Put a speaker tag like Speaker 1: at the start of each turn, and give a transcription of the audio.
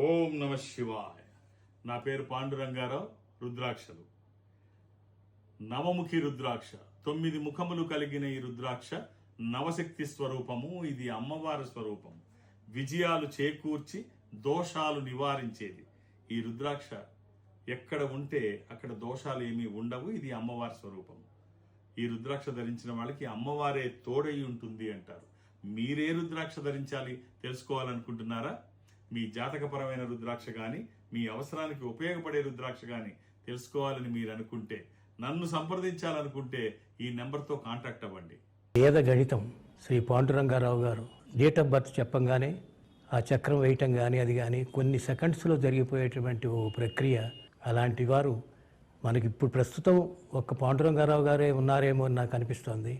Speaker 1: ఓం నమ శివాయ. నా పేరు పాండురంగారావు రుద్రాక్షలు. నవముఖి రుద్రాక్ష తొమ్మిది ముఖములు కలిగిన ఈ రుద్రాక్ష నవశక్తి స్వరూపము ఇది అమ్మవారి స్వరూపము విజయాలు చేకూర్చి దోషాలు నివారించేది. ఈ రుద్రాక్ష ఎక్కడ ఉంటే అక్కడ దోషాలు ఏమీ ఉండవు ఇది అమ్మవారి స్వరూపము ఈ రుద్రాక్ష ధరించిన వాళ్ళకి అమ్మవారే తోడై ఉంటుంది అంటారు. మీరే రుద్రాక్ష ధరించాలి తెలుసుకోవాలనుకుంటున్నారా? మీ జాతకపరమైన రుద్రాక్ష కానీ మీ అవసరానికి ఉపయోగపడే రుద్రాక్ష కానీ తెలుసుకోవాలని మీరు అనుకుంటే నన్ను సంప్రదించాలనుకుంటే ఈ నెంబర్తో కాంటాక్ట్ అవ్వండి.
Speaker 2: వేద గణితం శ్రీ పాండురంగారావు గారు డేట్ ఆఫ్ బర్త్ చెప్పంగానే ఆ చక్రం వేయటం కానీ అది కానీ కొన్ని సెకండ్స్లో జరిగిపోయేటువంటి ఓ ప్రక్రియ అలాంటి వారు మనకి ఇప్పుడు ప్రస్తుతం ఒక్క పాండురంగారావు గారే ఉన్నారేమో అని నాకు అనిపిస్తోంది.